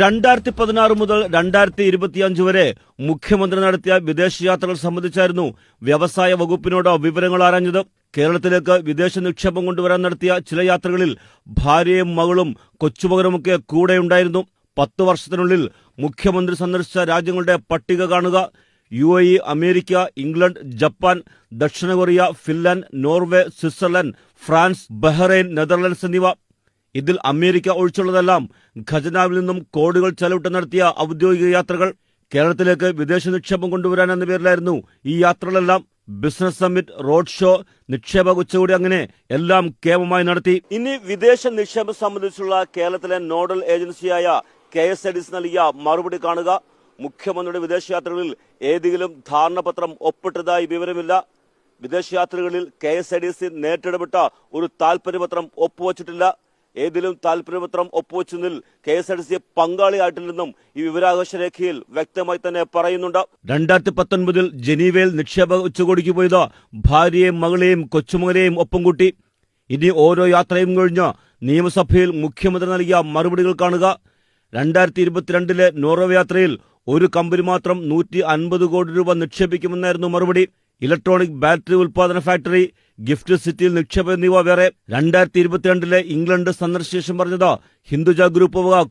രണ്ടായിരത്തി പതിനാറ് മുതൽ രണ്ടായിരത്തി ഇരുപത്തിയഞ്ച് വരെ മുഖ്യമന്ത്രി നടത്തിയ വിദേശയാത്രകൾ സംബന്ധിച്ചായിരുന്നു വ്യവസായ വകുപ്പിനോട് വിവരങ്ങൾ ആരാഞ്ഞത്. കേരളത്തിലേക്ക് വിദേശ നിക്ഷേപം കൊണ്ടുവരാൻ നടത്തിയ ചില യാത്രകളിൽ ഭാര്യയും മകളും കൊച്ചുമകനുമൊക്കെ കൂടെയുണ്ടായിരുന്നു. പത്ത് വർഷത്തിനുള്ളിൽ മുഖ്യമന്ത്രി സന്ദർശിച്ച രാജ്യങ്ങളുടെ പട്ടിക കാണുക U A America England Japan ദക്ഷിണ Korea Finland Norway Switzerland France Bahrain Netherlands എന്നിവ ഇതിൽ അമേരിക്ക ഒഴിച്ചുള്ളതെല്ലാം ഖജനാവിൽ നിന്നും കോടികൾ ചെലവിട്ട് നടത്തിയ ഔദ്യോഗിക യാത്രകൾ കേരളത്തിലേക്ക് വിദേശ നിക്ഷേപം കൊണ്ടുവരാൻ എന്ന പേരിലായിരുന്നു ഈ യാത്രകളെല്ലാം. ബിസിനസ് സമ്മിറ്റ് റോഡ് ഷോ നിക്ഷേപ ഉച്ചകോടി അങ്ങനെ എല്ലാം കേമമായി നടത്തി. ഇനി വിദേശ നിക്ഷേപം സംബന്ധിച്ചുള്ള കേരളത്തിലെ നോഡൽ ഏജൻസിയായ കെ എസ് ഡി നൽകിയ മറുപടി കാണുക. മുഖ്യമന്ത്രിയുടെ വിദേശയാത്രകളിൽ ഏതെങ്കിലും ധാരണപത്രം ഒപ്പിട്ടതായി വിവരമില്ല. വിദേശയാത്രകളിൽ K S I D C നേരിട്ടിടപെട്ട ഒരു താൽപര്യപത്രം ഒപ്പുവച്ചിട്ടില്ല. ഏതിലും താൽപര്യപത്രം ഒപ്പുവെച്ചതിൽ കെ എസ് ആർ ടി പങ്കാളിയായിട്ടില്ലെന്നും ഈ വിവരാവകാശ രേഖയിൽ വ്യക്തമായി തന്നെ പറയുന്നുണ്ട്. രണ്ടായിരത്തി പത്തൊൻപതിൽ ജനീവയിൽ നിക്ഷേപ ഉച്ചകോടിക്ക് പോയത് ഭാര്യയെയും മകളെയും കൊച്ചുമകനെയും ഒപ്പം കൂട്ടി. ഇനി ഓരോ യാത്രയും കഴിഞ്ഞ് നിയമസഭയിൽ മുഖ്യമന്ത്രി നൽകിയ മറുപടികൾ കാണുക. രണ്ടായിരത്തി ഇരുപത്തിരണ്ടിലെ നോർവേ യാത്രയിൽ ഒരു കമ്പനി മാത്രം നൂറ്റി അൻപത് കോടി രൂപ നിക്ഷേപിക്കുമെന്നായിരുന്നു മറുപടി. ഇലക്ട്രോണിക് ബാറ്ററി ഉൽപാദന ഫാക്ടറി ഗിഫ്റ്റ് സിറ്റിയിൽ നിക്ഷേപം എന്നിവ വേറെ രണ്ടായിരത്തി ഇരുപത്തിരണ്ടിലെ ഇംഗ്ലണ്ട് സന്ദർശിച്ച ശേഷം പറഞ്ഞത് ഹിന്ദുജ ഗ്രൂപ്പ് വക